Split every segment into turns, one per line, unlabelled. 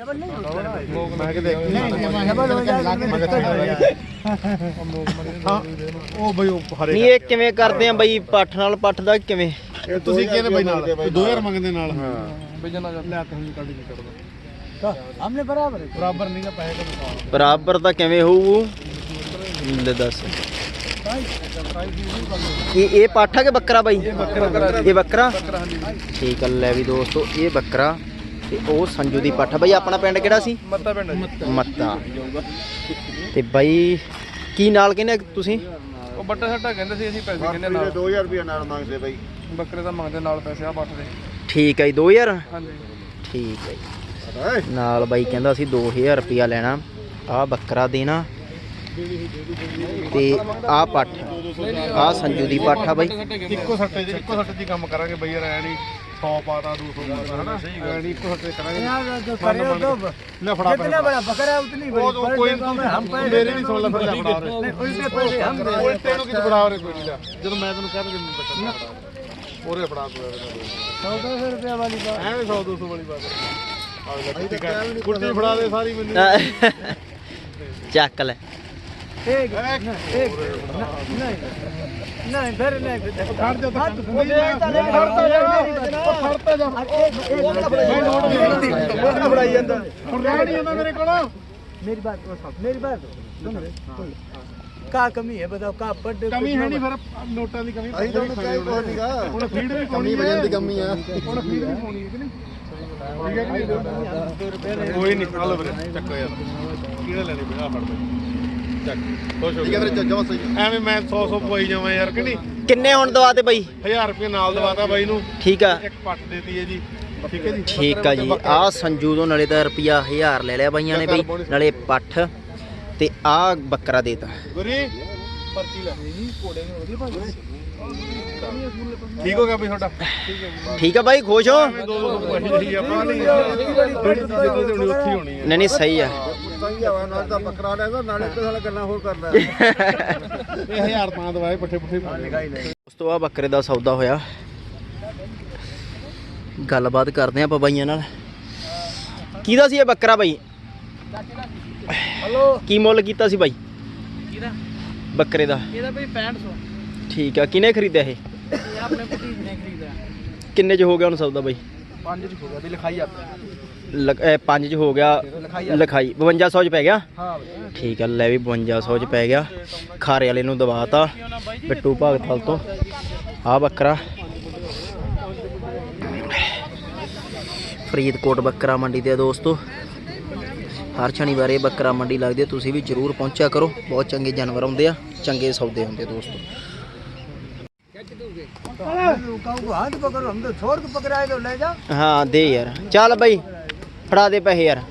ਮੈਂ ਕਿ ਦੇਖੀ ਹਾਂ ਉਹ ਬਈ ਉਹ ਹਰੇ
ਨਹੀਂ ਇਹ ਕਿਵੇਂ ਕਰਦੇ ਆ ਬਈ? ਪੱਠ ਨਾਲ ਪੱਠ ਦਾ ਕਿਵੇਂ?
ਤੁਸੀਂ ਕਿਹਨੇ ਬਈ ਨਾਲ? 2000 ਮੰਗਦੇ ਨਾਲ।
ਲੈ ਤਾਂ ਹੁਣ ਕੱਢ ਕੇ ਕੱਢਦਾ
ਹਮਨੇ ਬਰਾਬਰ ਬਰਾਬਰ ਨਹੀਂ ਗਾ ਪੈਸੇ ਦਾ
ਬਰਾਬਰ ਤਾਂ ਕਿਵੇਂ ਹੋਊ? ਲੈ ਦੱਸ। ਇਹ ਇਹ ਪੱਠ ਕਿ ਬੱਕਰਾ ਬਾਈ? ਇਹ ਬੱਕਰਾ। ਠੀਕ ਆ ਲੈ ਵੀ ਦੋਸਤੋ ਇਹ ਬੱਕਰਾ। ਤੇ ਉਹ ਸੰਜੂ ਦੀ ਪੱਠ। ਬਾਈ ਆਪਣਾ ਪਿੰਡ ਕਿਹੜਾ ਸੀ?
ਮੱਤਾ ਪਿੰਡ
ਮੱਤਾ। ਤੇ ਬਾਈ ਕੀ ਨਾਲ ਕਹਿੰਦੇ ਤੁਸੀਂ?
ਉਹ ਬੱਟਾ ਸੱਟਾ ਕਹਿੰਦੇ ਸੀ ਅਸੀਂ ਪੈਸੇ ਕਹਿੰਦੇ ਨਾਲ।
2000 ਰੁਪਏ ਨਾਲ ਮੰਗਦੇ ਬਈ।
ਬੱਕਰੇ ਦਾ ਮੰਗਦੇ ਨਾਲ ਪੈਸੇ ਆ ਪੱਟ ਦੇ।
ਠੀਕ ਹੈ ਜੀ 2000
ਹਾਂਜੀ।
ਠੀਕ ਹੈ ਜੀ। ਨਾਲ ਬਾਈ ਕਹਿੰਦਾ ਅਸੀਂ 2000 ਰੁਪਿਆ ਲੈਣਾ ਆ ਬੱਕਰਾ ਦੇਣਾ। ਤੇ ਆ ਪੱਠ ਆ ਸੰਜੂ ਦੀ ਪੱਠ ਆ ਬਾਈ।
ਇੱਕੋ ਸੱਟੇ ਇੱਕੋ ਸੱਟੇ ਹੀ ਕੰਮ ਕਰਾਂਗੇ ਬਈ ਯਾਰ ਐ ਨਹੀਂ 100 ਪਾਤਾ 200 ਪਾਤਾ ਹਨਾ? ਐਣੀ ਕੋ ਹਟੇ ਕਰਾਂਗੇ
ਲਫੜਾ ਜਿਤਨਾ ਬੜਾ ਬਕਰਾ
ਉਤਨੀ ਬੜੀ ਕੋਈ
ਹਮ ਪੈ
ਮੇਰੇ ਵੀ ਸੁਣ ਲਫੜਾ ਲਫੜਾ
ਰਹੇ ਉਲਟੇ ਪੈਸੇ ਹਮ ਦੇ।
ਉਲਟੇ ਨੂੰ ਕਿਤੇ ਬੜਾ ਰਹੇ ਕੋਈ ਨਹੀਂ ਜਦੋਂ ਮੈਂ ਤੈਨੂੰ ਕਹਿੰਦਾ ਮੈਨੂੰ ਬੱਚਾ ਉਹਰੇ ਫੜਾ। ਤੂੰ
100 ਰੁਪਏ ਵਾਲੀ ਬਾਤ।
ਐਵੇਂ 100 200 ਵਾਲੀ ਬਾਤ। ਗੁੱਡੀ ਫੜਾ ਦੇ ਸਾਰੀ ਮੈਨੂੰ।
ਚੱਕ ਲੈ।
एक एक नहीं नहीं फिर नहीं फिर देखो
ਖੜ ਜਾ ਤਾਂ
वो बेचता नहीं खड़ता जा
ਖੜਤਾ ਜਾ ਮੈਂ ਨੋਟ ਦੇ ਫੜਾਈ ਜਾਂਦਾ ਹੁਣ ਰਹਿ ਨਹੀਂ ਜਾਂਦਾ ਮੇਰੇ ਕੋਲ
मेरी बात वो सब मेरी बात सुनो सुनो। का कमी है बताओ का बर्थडे
ਕਮੀ ਹੈ ਨਹੀਂ ਫਿਰ ਨੋਟਾਂ ਦੀ ਕਮੀ ਅਸੀਂ ਤੁਹਾਨੂੰ ਕਹਿ ਕੋਈ ਨਹੀਂਗਾ ਹੁਣ ਫੀਡ ਵੀ ਕਮੀ ਵਜਨ ਦੀ ਕਮੀ ਆ ਹੁਣ ਫੀਡ ਵੀ ਪਾਉਣੀ ਹੈ ਕਿ ਨਹੀਂ ਠੀਕ ਹੈ ਕਿ ਨਹੀਂ ਕੋਈ ਨਹੀਂ ਹਲੋ ਵੀਰੇ ਚੱਕੋ ਯਾਰ ਕਿਹੜਾ ਲੈਣੇ ਬਿਨਾ ਫੜ ਦੇ ਚੱਕ। ਖੁਸ਼ ਹੋ ਠੀਕ ਹੈ ਵੀਰੇ ਜੱਜਾ ਸਹੀ ਐਵੇਂ ਮੈਂ 100 100 ਪਵਾਈ ਜਾਵਾਂ ਯਾਰ ਕਿ ਨਹੀਂ?
ਕਿੰਨੇ ਹੁਣ ਦਵਾ ਤੇ ਬਾਈ?
1000 ਰੁਪਏ ਨਾਲ ਦਵਾਤਾ ਬਾਈ ਨੂੰ।
ਠੀਕ ਆ।
ਇੱਕ ਪੱਟ ਦੇਤੀ ਹੈ ਜੀ। ਠੀਕ ਹੈ ਜੀ?
ਠੀਕ ਆ ਜੀ। ਆ ਸੰਜੂ ਤੋਂ ਨਾਲੇ ਤਾਂ ਰੁਪਿਆ 1000 ਲੈ ਲਿਆ ਬਾਈਆਂ ਨੇ ਬਈ। ਨਾਲੇ ਪੱਠ ਤੇ ਆ ਬੱਕਰਾ ਦੇਤਾ।
ਗੁਰੀ ਪਰਚੀ ਲੈ। ਠੀਕ ਹੋ ਗਿਆ ਬਈ ਤੁਹਾਡਾ?
ਠੀਕ ਆ ਬਾਈ ਖੁਸ਼ ਹੋ?
ਨਹੀਂ
ਨਹੀਂ ਸਹੀ ਆ।
ਦਾ
ਉਸ ਤੋਂ ਆ ਬੱਕਰੇ ਦਾ ਸੌਦਾ ਹੋਇਆ। ਗੱਲਬਾਤ ਕਰਦੇ ਆਪਾਂ ਬਾਈਆਂ ਨਾਲ। ਕਿਹਦਾ ਸੀ ਇਹ ਬੱਕਰਾ ਬਾਈ? ਕੀ ਮੁੱਲ ਕੀਤਾ ਸੀ ਬਾਈ? ਬੱਕਰੇ ਦਾ।
ਇਹਦਾ ਬਈ 6500
ਠੀਕ ਆ ਕਿਨੇ ਖਰੀਦਿਆ ਇਹ?
ਆਪਣੇ ਭਤੀਜ ਨੇ ਖਰੀਦਿਆ।
ਕਿੰਨੇ ਚ ਹੋ ਗਿਆ ਹੁਣ ਸੌਦਾ ਬਾਈ?
ਪੰਜ ਚ ਹੋ ਗਿਆ ਵੀ ਲਿਖਾਈ ਆਪਣੀ।
ਲਗ- ਇਹ ਪੰਜ ਚ ਹੋ ਗਿਆ ਲਿਖਾਈ ਆ। ਲਿਖਾਈ। 5200 ਚ ਪੈ ਗਿਆ?
ਹਾਂ
ਠੀਕ ਆ ਲੈ ਵੀ 5200 ਚ ਪੈ ਗਿਆ। ਖਾਰੇ ਵਾਲੇ ਨੂੰ ਦਬਾਤਾ ਬਿੱਟੂ ਭਗਤਲ ਤੋਂ। ਆ ਬੱਕਰਾ। ਫਰੀਦਕੋਟ ਬੱਕਰਾ ਮੰਡੀ ਦੇ ਦੋਸਤੋ। ਹਰ ਸ਼ਨੀਵਾਰ ਇਹ ਬੱਕਰਾ ਮੰਡੀ ਲੱਗਦੀ ਤੁਸੀਂ ਵੀ ਜ਼ਰੂਰ ਪਹੁੰਚਿਆ ਕਰੋ। ਬਹੁਤ ਚੰਗੇ ਜਾਨਵਰ ਆਉਂਦੇ ਆ ਚੰਗੇ ਸੌਦੇ ਹੁੰਦੇ ਦੋਸਤੋ।
कहूँ हाथ पकड़ो हम तो छोड़ के पकड़ाए तो ले जाओ
ਹਾਂ ਦੇ ਯਾਰ ਚੱਲ ਬਾਈ ਫੜਾ ਦੇ ਪੈਸੇ ਯਾਰ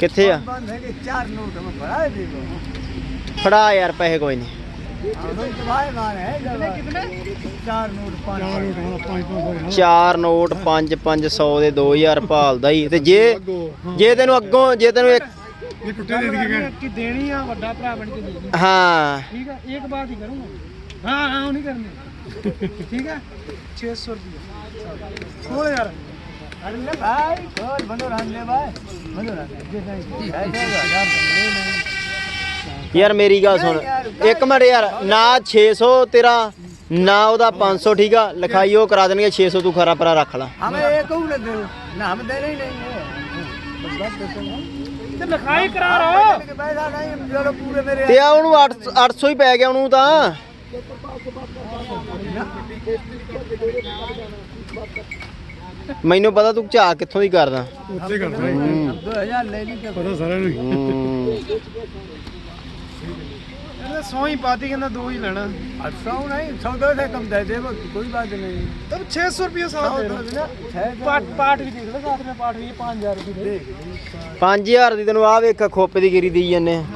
ਕਿੱਥੇ ਆ
बंद है कि चार नोट हमें बढ़ाए दे दो
ਫੜਾ ਯਾਰ ਪੈਸੇ ਕੋਈ ਨਹੀਂ
हम तो भाई मारे हैं कितने कितने चार नोट पाँच नोट
ਚਾਰ ਨੋਟ 5 500 ਦੇ 2000 ਭਾਲਦਾ ਹੀ ਤੇ ਜੇ ਜੇ ਤੈਨੂੰ ਅੱਗੋਂ ਜੇ ਤੈਨੂੰ ਇੱਕ
ਇਹ ਟੁੱਟੇ ਦੇ ਦਿੱਤੀ
की देनी है बड़ा भरा बन के देनी
ਹਾਂ
ठीक है एक बात ही करूँगा हाँ हाँ नहीं करनी ठीक है छः सौ रुपया खोल यार अरे ले भाई खोल बंदो रहने ले भाई बंदो रहने जे नहीं ऐसे हजार ले नहीं
ਯਾਰ ਮੇਰੀ ਗੱਲ ਸੁਣ ਇੱਕ ਮਿੰਟ ਯਾਰ ਨਾ 600 ਤੇਰਾ ਨਾ ਉਹਦਾ 500 ਠੀਕ ਆ ਲਿਖਾਈ ਉਹ ਕਰਾ ਦੇਣਗੇ 600 ਤੂੰ ਖਰਾ ਪਰਾ ਰੱਖ ਲੈ
हमें एक को न दे ना हम देने ही नहीं है बस बात तो सुनो तो लिखाई करा रहा हो पैसा नहीं हम चलो पूरे मेरे
ਤੇ ਆ ਉਹਨੂੰ 8 800 ਹੀ ਪੈ ਗਿਆ ਉਹਨੂੰ ਤਾਂ ਮੈਨੂੰ ਪਤਾ ਤੂੰ ਝਾ ਕਿੱਥੋਂ ਦੀ ਕਰਦਾ
ਉੱਤੇ ਕਰਦਾ
दो हजार ले ली
ਪਤਾ ਸਾਰਿਆਂ ਨੂੰ
ਹੂੰ।
ਸੌ ਹੀ ਪਾਤੀ ਕਹਿੰਦਾ ਦੋ ਹੀ ਲੈਣਾ
अब सौ नहीं सौ दो से कम दे दे कोई बात नहीं
ਤਬ 600 ਰੁਪਏ
सौ दो से ना छह
ਪਾਟ ਪਾਟ ਵੀ ਦੇਖ ਲੈ ਸਾਥ में ਪਾਟ ਵੀ 5000 ਰੁਪਏ ਦੇ
5000 ਦੀ ਤੈਨੂੰ ਆ ਵੇਖ ਖੋਪੇ ਦੀ ਗਿਰੀ ਦੇਈ ਜੰਨੇ
फिर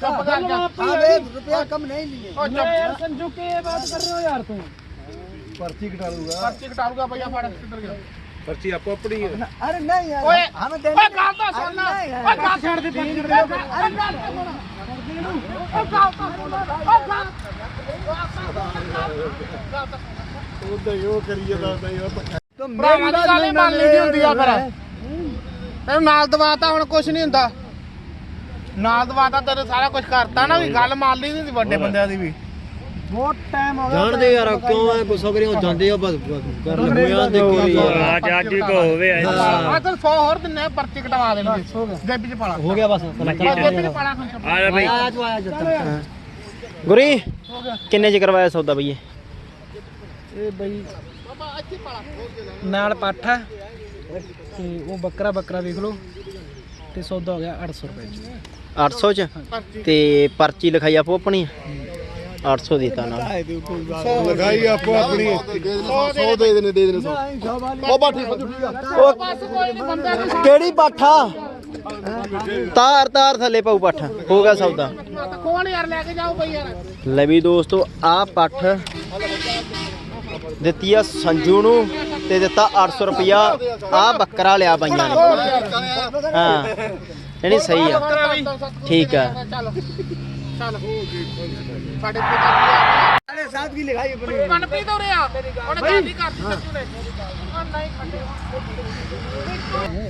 ਚੁੱਪ ਕਰ ਜਾ
अरे रुपया कम नहीं लिए
ਉਹ ਚੁੱਪ ਸੰਜੂ ਕੇ ਬਾਤ ਕਰ ਰਹੇ ਹੋ ਯਾਰ ਤੂੰ
ਪਰਚੀ ਕਟਾ ਲੂਗਾ
ਪਰਚੀ ਕਟਾਊਗਾ ਭਈਆ ਫੜ ਕਿੱਧਰ ਗਿਆ
ਪਰਚੀ ਆਪੋ ਆਪਣੀ ਹੈ
अरे नहीं यार
ओए,
हमें
ਓਏ
देने
ਗੱਲ ਤਾਂ ਸੁਣ ਲੈ ਓਏ ਗੱਲ ਛੱਡ ਦੇ ਪਰਚੀ ਕਟਾ ਅਰੇ ਗੱਲ ਤਾਂ ਸੁਣ ਓ ਗੱਲ ਤਾਂ ਸੁਣ ਓ ਗੱਲ
ਉਹਦਾ ਹੀ ਉਹ ਕਰੀ ਜਾਂਦਾ ਹੁੰਦਾ ਹੀ ਉਹ
तो
ਭਰਾਵਾਂ ਦੀ ਗੱਲ ਹੀ ਮੰਨ ਲਈ ਦੀ ਹੁੰਦੀ ਆ ਫਿਰ ਤੈਨੂੰ ਨਾਲ ਦਵਾਤਾ ਹੁਣ ਕੁਝ ਨਹੀਂ ਹੁੰਦਾ ਨਾਲ ਦਵਾਤਾ ਤੇਰੇ ਸਾਰਾ ਕੁਝ ਕਰਤਾ ਨਾ ਵੀ ਗੱਲ ਮਾਰ ਲਈ ਨਹੀਂ ਵੱਡੇ ਬੰਦਿਆਂ ਦੀ ਵੀ।
ਬਹੁਤ ਟਾਈਮ ਹੋ ਗਿਆ
ਜਾਣਦੇ ਯਾਰ ਕਿਉਂ ਐ ਗੁੱਸਾ ਕਰੀ ਉਹ ਜਾਂਦੇ ਆ ਬਸ ਕਰ ਲਗੋਇਆ ਦੇਖੀ ਯਾਰ। ਅੱਜ ਅੱਜ ਹੀ ਕੋ ਹੋਵੇ ਐ
ਆ ਤਾਂ 100 ਹੋਰ ਦਿਨ ਪਰਚੀ ਕਟਵਾ ਦੇਣਗੇ। ਜੇਬੀ ਚ ਪਾਲਾ।
ਹੋ ਗਿਆ ਬਸ
ਜੇਬੀ ਚ ਪਾਲਾ।
ਆ ਜਾ ਬਈ। ਆ ਜਾ ਆ ਜਾ ਗੁਰੀ ਕਿੰਨੇ ਚ ਕਰਵਾਇਆ ਸੌਦਾ ਬਈਏ ਇਹ?
ਬਈ ਨਾਲ ਪਾਠਾ ਤੇ ਉਹ ਬੱਕਰਾ ਬੱਕਰਾ ਵੇਖ ਲਓ। ਤੇ ਸੌਦਾ ਹੋ ਗਿਆ 800 ਰੁਪਏ ਚ।
800 ਚ। ਤੇ ਪਰਚੀ ਲਿਖਾਈ ਆਪੋ ਆਪਣੀ 800 ਦਿੱਤਾ ਨਾਲ।
ਲਗਾਈ ਆਪੋ ਆਪਣੀ। 100 ਦੇ ਦੇਣੇ ਦੇ ਦੇਣੇ 100 ਉਹ ਬਾ ਠੀਕ ਸੰਜੂ ਠੀਕ ਆ
ਬਸ ਕੋਈ ਨਹੀਂ ਬੰਦਾ ਦੀ
ਕਿਹੜੀ ਪਾਠਾ ਤਾਰ ਤਾਰ ਥੱਲੇ ਪਾਉ ਪੱਠ। ਹੋ ਗਿਆ ਸੌਦਾ
ਤਾਂ ਕੋਣ ਯਾਰ ਲੈ ਕੇ ਜਾਓ ਬਈ ਯਾਰ।
ਲੈ ਵੀ ਦੋਸਤੋ ਆ ਪੱਠ ਦਿੱਤੀ ਆ ਸੰਜੂ ਨੂੰ ਤੇ ਦਿੱਤਾ 800 ਰੁਪਿਆ ਆ ਬੱਕਰਾ ਲਿਆ ਬਾਈਆਂ ਨੇ। ਹਾਂ। ਨਹੀਂ ਸਹੀ ਆ। ਠੀਕ ਆ।
ਚੱਲ ਚੱਲ। ਹੋ ਗਈ ਸਾਡੇ ਕੋਲ
ਅਰੇ ਸਾਥ ਵੀ ਲਿਖਾਈ ਬਣੀ
ਮਨਪ੍ਰੀਤ ਹੋ ਰਿਹਾ ਉਹਨੇ ਗੱਲ ਕਰਤੀ ਸੱਚੂ ਆ ਨਹੀਂ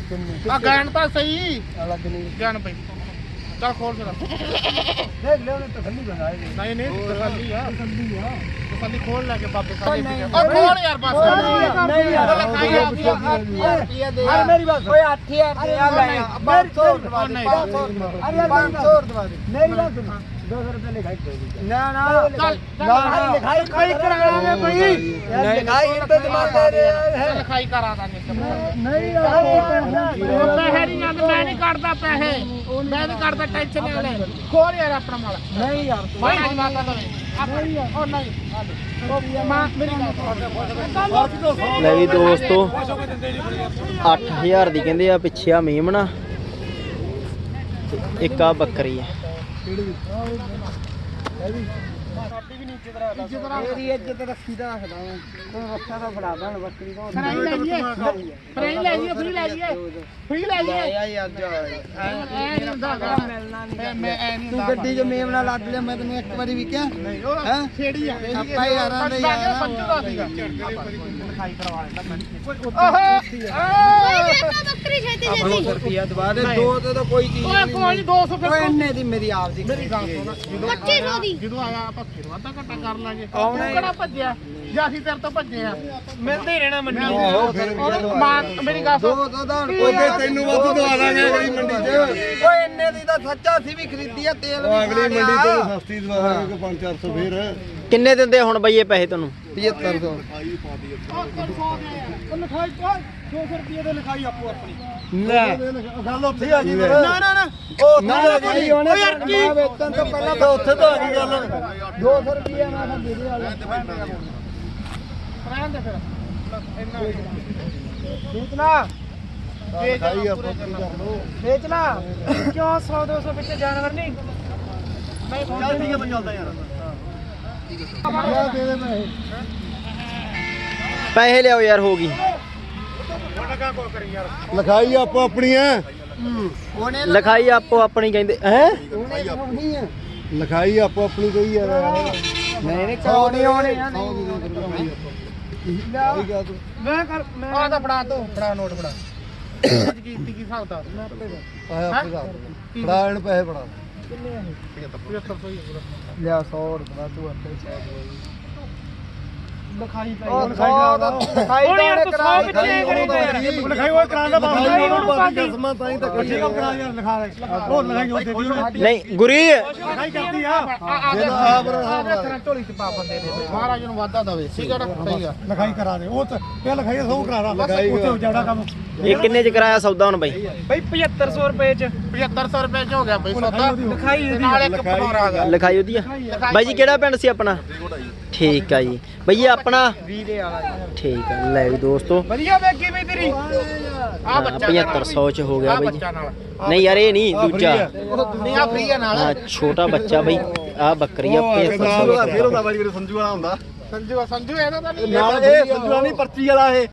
ਖੰਡੇ ਆ ਗਾਣ ਤਾਂ ਸਹੀ।
ਅਲੱਗ ਨਹੀਂ।
ਗਾਣ ਪਈ ਚੱਲ ਖੋਲ ਜਰਾ
ਦੇਖ ਲੈ ਉਹਨੇ ਤਸੱਲੀ ਬਣਾਈ
ਨਹੀਂ ਨਹੀਂ ਤਸੱਲੀ ਆ ਤਸੱਲੀ ਆ ਤਸੱਲੀ ਖੋਲ ਲੈ ਕੇ ਬਾਬੇ ਸਾਡੇ ਉਹ ਖੋਲ ਯਾਰ ਬਸ ਨਹੀਂ ਯਾਰ
ਅਰੇ ਮੇਰੀ ਬਾਤ ਓਏ 8000 ਰੁਪਏ ਲੈ 500 ਰੁਪਏ 500 ਰੁਪਏ ਮੇਰੀ ਬਾਤ 200 रुपए लिखाई ना ना
ਚੱਲ
ना लिखाई लिखाई करावे भाई यार लिखाई इन पे दिमाग दे रहे हैं
ਲਿਖਾਈ ਕਰਾ ਦਾਂਗੇ
नहीं यार
ਉਹ ਪੈਸੇ ਨਹੀਂ ਜਾਂਦੇ ਮੈਂ ਨਹੀਂ ਕੱਢਦਾ ਪੈਸੇ ਮੈਂ ਨਹੀਂ ਕੱਢਦਾ ਟੈਨਸ਼ਨ ਨਹੀਂ ਲੈ ਖੋਲ ਯਾਰ ਆਪਣਾ ਮਾਲ
नहीं यार
ਮੈਂ ਨਹੀਂ ਮਾਤਾ ਤਵੇ ਉਹ ਨਹੀਂ ਉਹ ਮਾਂ ਮੇਰੀ ਗੱਲ
ਲੈ ਵੀ ਦੋਸਤੋ 8000 ਦੀ ਕਹਿੰਦੇ ਆ ਪਿੱਛੇ ਆ ਮੇਮਣਾ ਤੇ ਇੱਕ ਆ ਬੱਕਰੀ ਆ
ਇਹ ਵੀ। ਸਾਡੀ ਦਾ ਰੱਖਦਾ। ਮੈਂ ਤੂੰ ਰੱਖਾ ਦਾ ਫੜਾ ਦੇਣ ਬੱਕਰੀ ਤੋਂ
ਫਰੀ ਲੈ ਜੀਏ ਫਰੀ ਲੈ ਜੀਏ ਫਰੀ ਲੈ ਜੀਏ ਫਰੀ ਲੈ ਜੀਏ
ਯਾ ਯਾ ਜਾ
ਐ ਨਹੀਂ ਹੁੰਦਾ
ਮਿਲਣਾ ਨਹੀਂ ਗੱਡੀ 'ਚ ਮੇਮ ਨਾਲ ਲੱਦ ਲਿਆ ਮੈਂ ਤੈਨੂੰ ਇੱਕ ਵਾਰੀ ਵੀ
ਆ। ਲਿਖਾਈ ਕਰਵਾ ਲੈਂਦਾ ਮੈਂ ਓਹੋ
ਬੱਕਰੀ ਛੇਤੀ
ਦੋ ਸੌ ਰੁਪਿਆ ਦਵਾ ਦੇ ਦੋ ਤੇ ਤਾਂ ਕੋਈ ਚੀਜ਼
ਓਏ ਕੋਈ ਨਹੀਂ 200 ਫਿਰ
ਓਏ ਇੰਨੇ ਦੀ ਮੇਰੀ ਆਪ ਦੀ
ਮੇਰੀ ਗੱਲ ਸੁਣ ਜਦੋਂ
2500 ਦੀ
ਜਦੋਂ ਆਇਆ ਆਪਾਂ ਫਿਰ ਵਾਧਾ ਘਟਾ ਕਰ ਲਾਂਗੇ। ਤੂੰ। ਕਿਹੜਾ ਭੱਜਿਆ? ਜਾਂ ਅਸੀਂ ਤੇਰੇ ਤੋਂ ਭੱਜੇ ਆ।
ਮਿਲਦੇ ਹੀ ਰਹਿਣਾ ਮੰਡੀ
ਆਹੋ ਫਿਰ ਮਾਂ ਮੇਰੀ ਗੱਲ
ਦੋ
ਸੁਣ
ਦੋ ਦਾ ਹੁਣ
ਉਹਦੇ ਤੈਨੂੰ ਵੱਧ ਦਵਾ ਦਾਂਗੇ ਅਗਲੀ ਮੰਡੀ 'ਚ।
ਓਏ ਇੰਨੇ ਦੀ ਤਾਂ ਸੱਚਾ ਸੀ ਵੀ ਖਰੀਦੀ ਆ ਤੇਲ
ਉਹ
ਵੀ
ਅਗਲੀ ਮੰਡੀ 'ਚ ਸਸਤੀ ਦਵਾ ਦਾਂਗੇ ਕੋਈ 5-400 ਫੇਰ।
ਕਿੰਨੇ ਦਿੰਦੇ ਹੁਣ ਬਈ ਇਹ ਪੈਸੇ ਤੁਹਾਨੂੰ
7500
ਉਹ ਲਿਖਾਈ 200 ਰੁਪਏ ਦੇ ਲਿਖਾਈ ਆਪੋ ਆਪਣੀ
ਲੈ।
ਗੱਲ ਉੱਥੇ ਆ ਗਈ ਫਿਰ।
ਨਾ ਨਾ ਨਾ।
ਉਹ ਨਾ ਭਾਈ ਉਹਨੇ ਯਾਰ ਕੀ? ਵੇਚਣ ਤੋਂ ਪਹਿਲਾਂ
ਤਾਂ ਉੱਥੇ ਤਾਂ ਆ ਗਈ ਗੱਲ।
200 ਰੁਪਏ ਮੈਂ ਤਾਂ ਦੇ ਦੇ ਵਾਲਾ
ਰਹਿਣ ਦੇ ਫਿਰ ਇੰਨਾ
ਵੇਚਣਾ
ਖਾਈ ਆਪਾਂ ਕੀ ਕਰ ਲੋ
ਵੇਚਣਾ ਕਿਉਂ 100 200 ਵਿੱਚ ਜਾਨਵਰ ਨਹੀਂ
ਚੱਲ ਠੀਕ ਹੈ ਮੈਂ ਚੱਲਦਾ ਯਾਰ ਯਾ ਦੇ ਦੇ ਮੈਂ
ਪੈਸੇ ਲਿਆਓ ਯਾਰ ਹੋ ਗਈ
ਲਿਖਾਈ ਆਪੋ ਆਪਣੀ ਹੈ
ਉਹਨੇ
ਲਿਖਾਈ ਆਪੋ ਆਪਣੀ ਕਹਿੰਦੇ ਹੈ
ਉਹਨੇ ਲਾਉਣੀ ਆ
ਲਿਖਾਈ ਆਪੋ ਆਪਣੀ ਕੋਈ ਯਾਰ
ਨਹੀਂ ਨਹੀਂ ਕੌਣੀ ਹੋਣੀ ਆ। ਮੈਂ ਕਰ ਮੈਂ
ਆ ਤਾਂ ਫੜਾ ਨੋਟ ਫੜਾ। ਇਹ 'ਚ ਕੀਤੀ ਕੀ ਹਿਸਾਬ ਦਾ
ਆਇਆ ਫੜਾ ਇਹਨੂੰ ਪੈਸੇ ਫੜਾ।
7500 ਹੀ ਹੈ ਪੂਰਾ
ਲਿਆ 100 ਰੁਪਏ ਤੂੰ ਅੱਤੇ ਚਾਹ
ਲਿਖਾਈ ਪਈ।
ਉਹ ਲਿਖਾਈ ਦਾ। ਲਿਖਾਈ
ਹੁਣ ਯਾਰ
ਦਾ
ਤੂੰ
ਕਰਾ
ਸੌ ਪਿੱਛੇ ਕਰੀ ਤੇ
ਉਹ ਲਿਖਾਈ ਉਹ ਕਰਾਂ ਦਾ ਬਾਬੂ
ਲਿਖਾਈ ਉਹਨੂੰ ਪਾਦੀ
ਕਸਮਾਂ ਤਾਂ ਹੀ ਤਾਂ ਠੀਕ ਆ ਕਰਾ ਯਾਰ ਲਿਖਾ ਦੇ। ਉਹ ਲਿਖਾਈ ਉਹ ਦੇ ਦੀ
ਨਹੀਂ ਗੁਰੀ।
ਲਿਖਾਈ ਕਰਦੀ ਆ।
ਆ ਬਰਾ ਝੋਲੀ ਚ ਪਾ ਬੰਦੇ ਨੇ। ਮਹਾਰਾਜ ਨੂੰ ਵਾਦਾ ਦਵੇ। ਠੀਕ ਹੈ ਨਾ? ਸਹੀ ਆ।
ਲਿਖਾਈ ਕਰਾ ਦੇ। ਉਹ ਤਾਂ ਇਹ ਲਿਖਾਈ ਸਭ ਕਰਾ ਲਾ। ਉੱਥੇ ਉਜਾੜਾ ਕੰਮ
ਇਹ ਕਿੰਨੇ ਚ ਕਰਾਇਆ ਸੌਦਾ ਹੁਣ ਬਾਈ?
ਬਈ 7500 ਰੁਪਏ ਚ।
7500 ਰੁਪਏ ਚ ਹੋ ਗਿਆ ਬਈ ਸੌਦਾ।
ਲਿਖਾਈ
ਨਾਲ ਇੱਕ ਆ
ਲਿਖਾਈ ਉਹਦੀ ਆ? ਬਾਈ ਜੀ ਕਿਹੜਾ ਪਿੰਡ ਸੀ ਆਪਣਾ? ਠੀਕ ਆ ਜੀ। ਬਈ ਇਹ ਆਪਣਾ?
ਵੀਰੇ ਵਾਲਾ
ਠੀਕ ਆ ਲੈ ਵੀ ਦੋਸਤੋ।
ਵਧੀਆ ਵੇਖੀ ਬਈ ਤੇਰੀ।
ਆ ਬੱਚਾ
7500 ਚ ਹੋ ਗਿਆ ਬਾਈ ਨਹੀਂ ਯਾਰ ਇਹ ਨਹੀਂ ਦੂਜਾ।
ਦੁਨੀਆ ਫਰੀ ਆ ਨਾਲ।
ਛੋਟਾ ਬੱਚਾ ਬਈ। ਆ ਬੱਕਰੀ ਆ 7500
ਫਿਰ ਉਹਦਾ ਵਾਰੀ ਸੰਜੂ ਵਾਲਾ ਹੁੰਦਾ।
ਸੰਜੂ ਸੰਜੂ ਇਹਦਾ ਤਾਂ ਨਹੀਂ
ਨਾਲ ਇਹ ਸੰਜੂ ਵਾਲਾ ਨਹੀਂ ਪਰਚੀ ਵਾਲਾ ਇਹ।